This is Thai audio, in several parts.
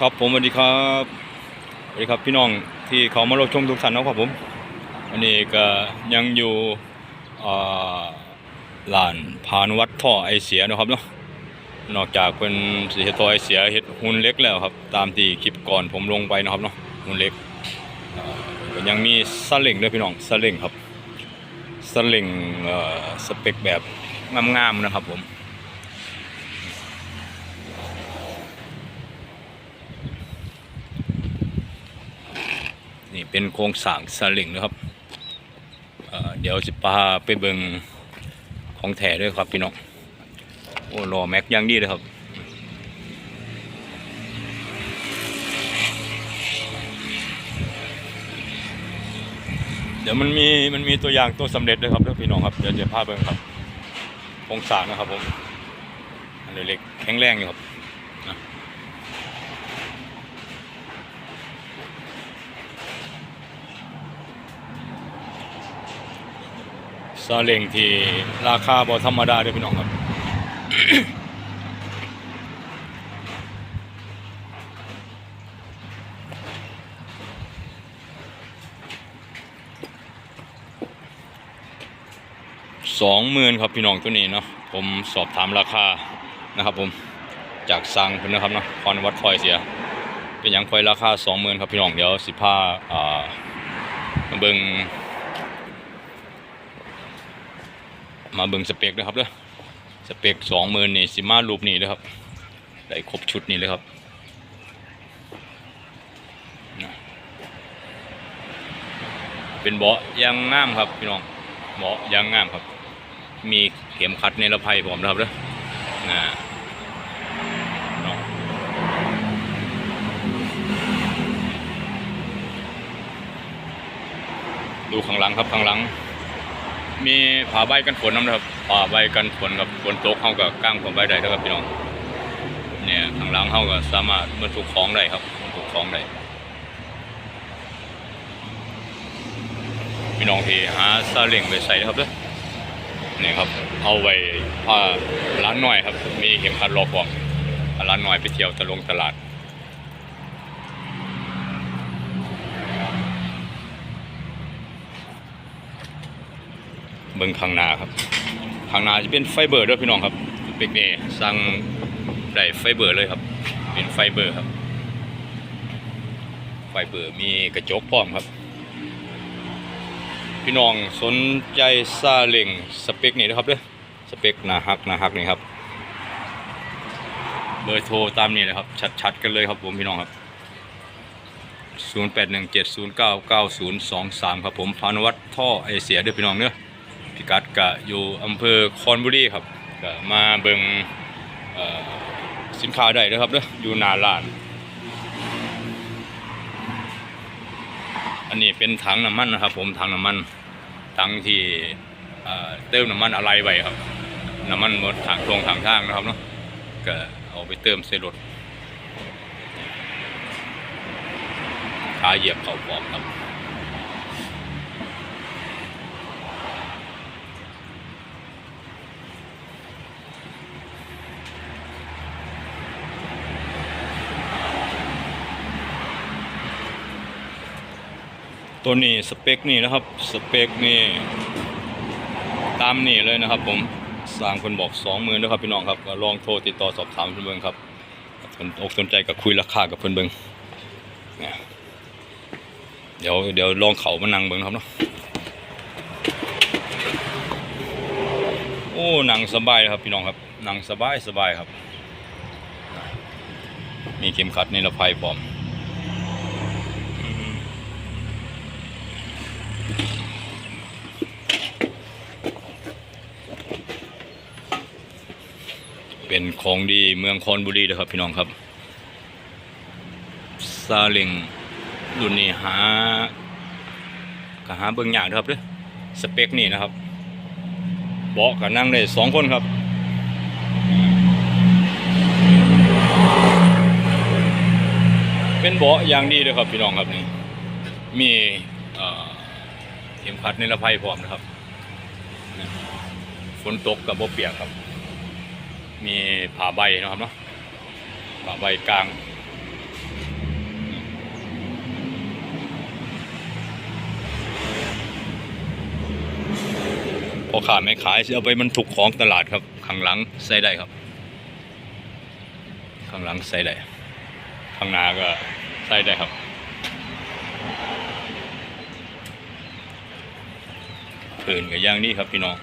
ครับผมสวัสดีครับสวัสดีครับพี่น้องที่เขามารับชมทุกท่านนะครับผมวันนี้ก็ยังอยู่อ่าลานพานุวัดท่อไอเสียนะครับเนาะนอกจากเป็นสีเฮ็ดท่อไอเสียเฮ็ดหุ่นเล็กแล้วครับ ตามที่คลิปก่อนผมลงไปนะครับเนาะหุ่นเล็กก็ยังมีสลิงด้วยพี่น้องสลิงครับสลิงเอ่อสเปคแบบงามๆนะครับผม นี่ เป็นโครงสร้างสลิงนะครับเเดี๋ยวจะพาไปเบิงของแท้ด้วยครับพี่น้องโอ้รอแม็กยังดีเลยครับเดี๋ยวมันมีมันมีตัวอย่างตัวสำเร็จด้วยครับเด้อพี่น้องครับเดี๋ยวจะพาเบิงครับโครงสร้างนะครับผมอันเล็กแข็งแรงอยู่ครับ ซาเล้งที่ราคาบ่ธรรมดาเด้อพี่น้องครับสองหมื่นครับพี่น้องตัวนี้เนาะผมสอบถามราคานะครับผมจากสั่งเพิ่นนะครับเนาะคอนวัดคอยเสีย เป็นหยังคอยราคาสองหมื่นครับพี่น้องเดี๋ยวสิพาอ่ามาเบิ่ง มาเบิ่งสเปคนะครับเด้อสเปคสองหมื่นนี่สิมารูปนี้เลยครับ ได้ครบชุดนี้เลยครับเป็นเบาะยางงามครับพี่น้องเบาะยางงามครับ มีเข็มขัดในระภัยผมนะครับเด้อนะเนาะดูข้างหลังครับข้างหลัง มีผาใบกันฝนนะครับผาใบกันฝนกับฝนตกเข้ากับก้างผมใบได้นะครับพี่น้องเนี่ยข้างหลังเข้าก็สามารถบรรทุกของได้ครับบรรทุกของได้พี่น้องที่หาซาเล้งไปใส่นะครับเด้อนี่ครับเอาไว้พาร้านหน่อยครับ มีเข็มขัดรอกองร้านหน่อยไปเที่ยวตะลงตลาด เบิ่งข้างหน้าครับข้างหน้าจะเป็นไฟเบอร์ด้วยพี่น้องครับเป็กเอสั่งได้ไฟเบอร์เลยครับ เป็นไฟเบอร์ครับ ไฟเบอร์มีกระจกพร้อมครับ พี่น้องสนใจซาเล้งสเปคนี่นะครับเด้อสเปคหนาฮักหนาฮักนี่ครับเบอร์โทรตามนี้เลยครับ ชัดๆกันเลยครับผมพี่น้องครับ 0817099023 ครับผมพานุวัฒน์ท่อไอเสียด้อพี่น้องเด้อ กัดกะอยู่อำเภอคอนบุรีครับก็มาเบิงสินค้าได้เลยครับเด้ออยู่หน้าร้าน อันนี้เป็นถังน้ำมันนะครับ ผมถังน้ำมันถังที่เติมน้ำมันอะไรไว้ครับน้ำมันหมดทางตรงทางทางนะครับเนาะก็เอาไปเติมใส่รถขาเหยียบเขาปอมครับ ตัวนี้สเปคนี่นะครับ สเปคนี่ตามนี่เลยนะครับ ผมสร้างคนบอกสองหมื่นนะครับพี่น้องครับลองโทรติดต่อสอบถามเพื่อนเบิงครับสนอกสนใจกับคุยราคากับเพื่อนเบิงเนี่ยเดี๋ยวเดี๋ยวลองเขามานั่งเบิงครับเนาะโอ้นั่งสบายเลยครับพี่น้องครับนั่งสบายสบายครับ มีเข็มขัดนิรภัยพร้อม เป็นของดีเมืองคอนบุรีนะครับพี่น้องครับซาเล็งรุ่นนี้หาก็หาเบิ่งยากนะครับเด้อสเปคนี่นะครับเบาะก็นั่งได้สองคนครับเป็นเบาะอย่างดีเลยครับพี่น้องครับนี่มีเอ่อเข็มขัดนิรภัยพร้อมนะครับฝนตกกับบ่เปียกครับ มีผ่าใบนะครับเนาะผ่าใบกลางพอขาดไม่ขายเอาไปมันถูกของตลาดครับข้างหลังใส่ได้ครับ ข้างหลังใส่ได้ข้างหน้าก็ใส่ได้ครับเื่นกับย่างนี้ครับพี่น้อง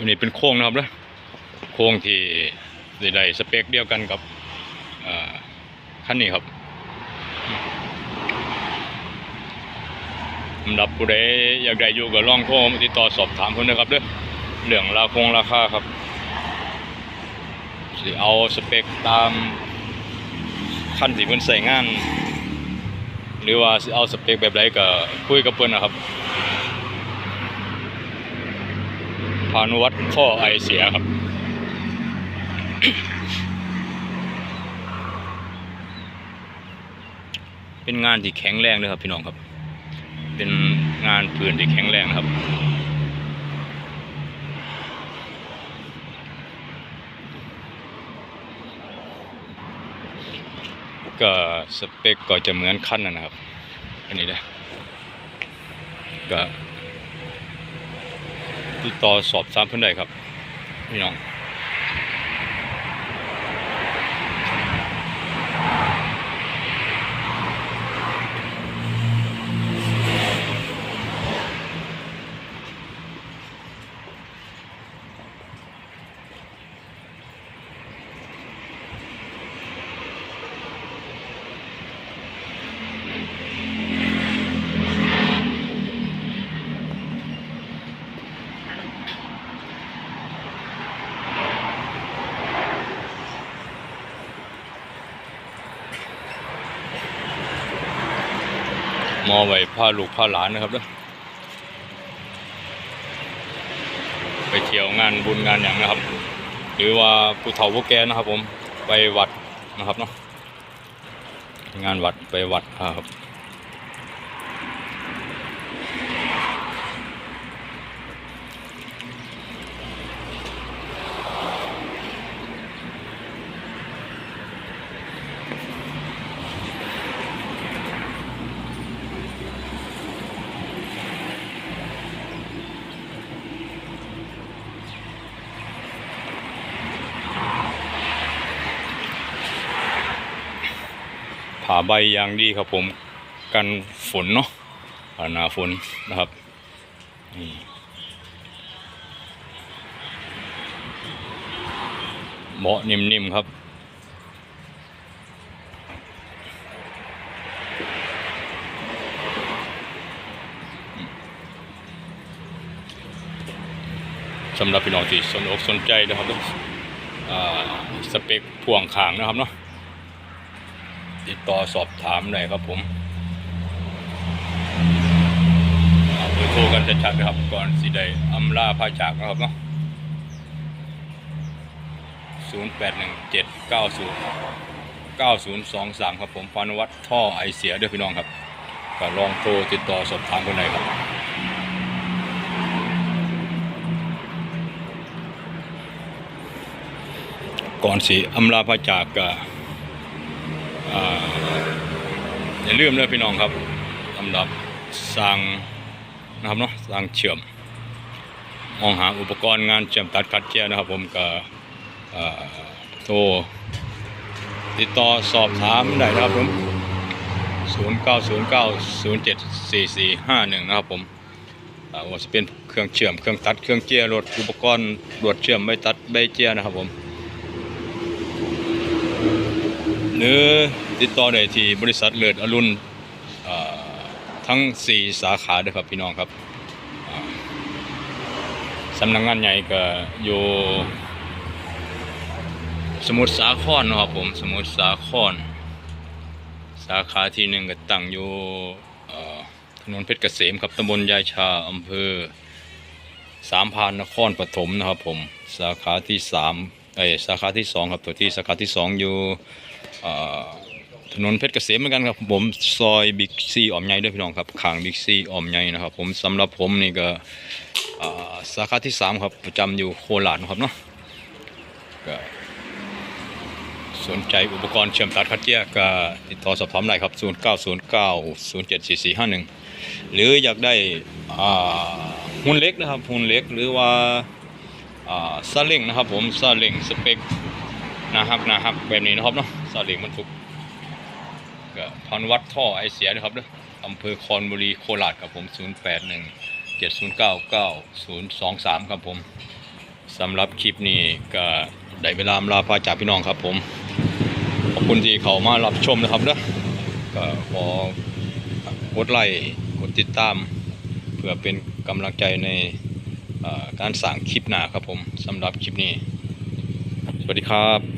ตัวนี้เป็นโค้งนะครับนะโค้งที่ได้ไดสเปคเดียวกันกับคันนี้ครับสำหรับผู้ใดอยากได้อยู่ก็ลองโทรมาติดต่อสอบถามเพิ่นนะครับเด้อเรื่องราคงราคาครับสิเอาสเปคตามคันที่เพิ่นใส่งาน หรือว่าสิเอาสเปคแบบใดก็คุยกับเพิ่นนะครับ พานุวัตรข้อไอเสียครับ เป็นงานที่แข็งแรงเลยครับพี่น้องครับ เป็นงานปืนที่แข็งแรงนะครับก็สเปคก็จะเหมือนขั้นนะครับ อันนี้นะก็ ติดต่อสอบถามเพื่อนได้ครับพี่น้อง อไว้พาลูกพาหลานนะครับเด้อไปเที่ยวงานบุญงานอย่างนะครับ หรือว่าผู้เฒ่าผู้แก่นะครับ ผมไปวัดนะครับเนาะงานวัดไปวัดครับ ใบอย่างดีครับผมกันฝนเนาะผ่าหนาฝนนะครับนี่เบาะนิ่มๆครับสำหรับพี่น้องที่สนอกสนใจนะครับสเปคพ่วงขางนะครับเนาะ ต่อสอบถามได้ครับผมเอาเบอร์โทรกันชัดๆนะครับก่อนสิได้อำลาพาจากนะครับเนาะ0 8 1 7 9 0 9 0 2 3ครับผมพานวัฒน์ท่อไอเสียด้อพี่น้องครับก็ลองโทรติดต่อสอบถามกันได้ครับก่อนสิอำลาพาจากก็อ่าอย่า ลืมเลยพี่น้องครับสำหรับสร้างนะครับเนาะสร้างเชื่อมมองหาอุปกรณ์งานเชื่อมตัดคัดแก้นะครับ ผมก็โทรติดต่อสอบถามได้นะครับผม0909074451 นะครับผมอ่าว่าจะเป็นเครื่องเชื่อมเครื่องตัดเครื่องเจียรถอุปกรณ์รวดเชื่อมใบตัดใบเจียนะครับผมหรือ ติดต่อได้ที่บริษัทเลิศอรุณทั้ง 4 สาขาด้วยครับพี่น้องครับสำนักงานใหญ่ก็อยู่สมุทรสาครนะครับผมสมุทรสาคร สาขาที่หนึ่งก็ตั้งอยู่ถนนเพชรเกษมครับตำบลยายชาอำเภอสามพานนครปฐมนะครับผมสาขาที่สามเอ้ยสาขาที่สองครับตัวที่สาขาที่สองอยู่ ถนนเพชรเกษมเหมือนกันครับผมซอยบิ๊กซีออมใหญ่ด้วยพี่น้องครับข้างบิ๊กซีออมใหญ่นะครับ ผมสำหรับผมนี่ก็สาขาที่สามครับประจำอยู่โคราชนะครับเนาะสนใจอุปกรณ์เชื่อมตัดคัดแยกก็ติดต่อสอบถามได้ครับ 0909074451 หรืออยากได้หุ่นเล็กนะครับหุ่นเล็กหรือว่าซาเล้งนะครับผมซาเล้งสเปคนะครับนะครับแบบนี้นะครับเนาะซาเล้งมันทุก ก็พานุวัดท่อไอเสียนะครับเนะอำเภอคอนบุรีโคราชครับผม 081 7099 023 ครับผมสำหรับคลิปนี้ก็ได้เวลาลาพาจากพี่น้องครับผม ขอบคุณที่เขามารับชมนะครับนะก็ขอกดไลค์กดติดตาม เพื่อเป็นกำลังใจในการสั่งคลิปหน้าครับผมสำหรับคลิปนี้ สวัสดีครับ